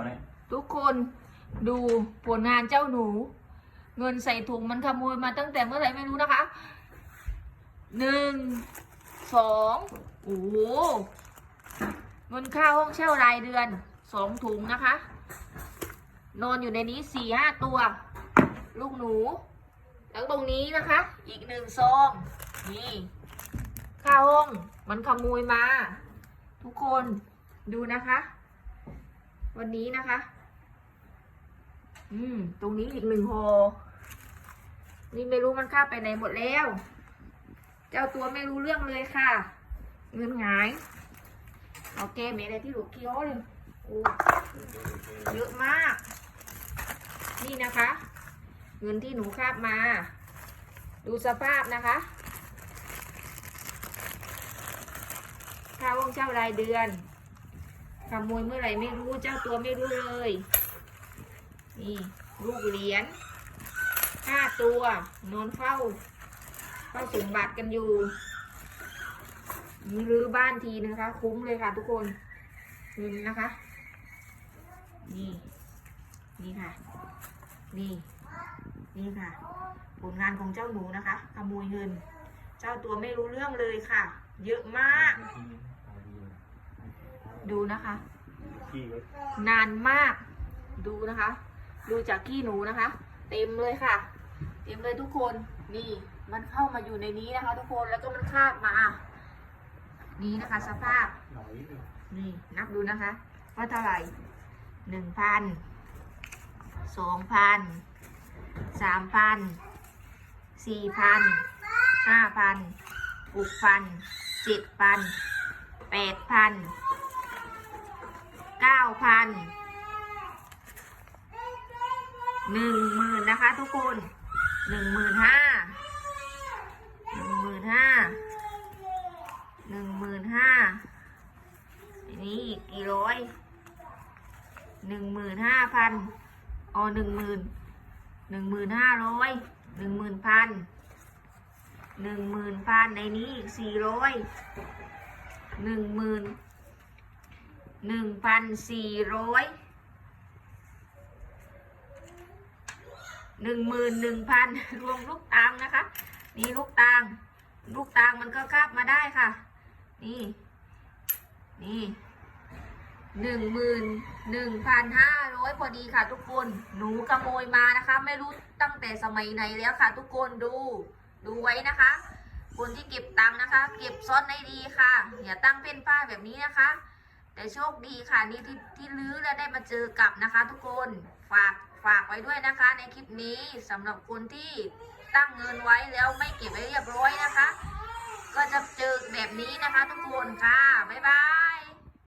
ก่อนเลยทุกคนดูผลงานเจ้าหนู เงินใส่ถุงมันขโมยมาตั้งแต่เมื่อไหร่ไม่รู้นะคะหนึ่งสองโอ้โหเงินค่าห้องเช่ารายเดือนสองถุงนะคะ นอนอยู่ในนี้สี่ห้าตัว ลูกหนู แล้วตรงนี้นะคะ อีกหนึ่งซองนี่ค่าห้องมันขโมยมา ทุกคนดูนะคะ วันนี้นะคะ อืม ตรงนี้อีกหนึ่งโฮนี่ไม่รู้มันข้าบไปไหนหมดแล้ว เจ้าตัวไม่รู้เรื่องเลยค่ะ เงินหงายโอเคมีอะไรที่หลุดเคี้ยวเลยเยอะมาก นี่นะคะ เงินที่หนูคาบมา ดูสภาพนะคะค่าห้องเช่ารายเดือน ขโมยเมื่อไหร่ไม่รู้เจ้าตัวไม่รู้เลย นี่ลูกเหรียญห้าตัวนอนเฝ้าเฝ้าสมบัติกันอยู่นี่รื้อบ้านทีนะคะ คุ้มเลยค่ะทุกคนเงินนะคะ นี่ นี่ค่ะ นี่ นี่ค่ะ ผลงานของเจ้าหนูนะคะขโมยเงิน เจ้าตัวไม่รู้เรื่องเลยค่ะ เยอะมาก ดูนะคะ ขี้ไว้นานมาก ดูนะคะ ดูจากขี้หนูนะคะ เต็มเลยค่ะ เต็มเลยทุกคน นี่ มันเข้ามาอยู่ในนี้นะคะ ทุกคน แล้วก็มันคาบมา นี่นะคะ สภาพ หน่อยนี่ นับดูนะคะว่าเท่าไหร่หนึ่งพัน สองพัน สามพัน สี่พัน ห้าพันหกพัน เจ็ดพัน แปดพัน เก้าพันหนึ่งหมื่นนะคะทุกคนหนึ่งหมื่นห้าหนึ่งหมื่นห้าหนึ่งหมื่นห้านนี้อีกกี่ร้อยหนึ่งหมื่นห้าพันอ๋อหนึ่งหมื่นหนึ่งหมื่นห้าร้อยหนึ่งหมื่นพันหนึ่งหมื่นพันในนี้อีกสี่ร้อยหนึ่งหมื่น หนึ่งพันสี่ร้อยหนึ่งหมื่นหนึ่งพันรวมลูกตางนะคะ นี่ลูกตางลูกตางมันก็คาบมาได้ค่ะ นี่ นี่หนึ่งหมื่นหนึ่งพันห้าร้อยพอดีค่ะทุกคน หนูขโมยมานะคะ ไม่รู้ตั้งแต่สมัยไหนแล้วค่ะ ทุกคนดู ดูไว้นะคะ คนที่เก็บตังค์นะคะ เก็บซ่อนให้ดีค่ะ อย่าตั้งเพ่นป้ายแบบนี้นะคะ แต่โชคดีค่ะนี่ที่ที่ลื้อและได้มาเจอกับนะคะ ทุกคนฝากฝากไว้ด้วยนะคะ ในคลิปนี้สำหรับคนที่ตั้งเงินไว้แล้วไม่เก็บไว้เรียบร้อยนะคะ ก็จะเจอแบบนี้นะคะ ทุกคนค่ะบ๊ายบาย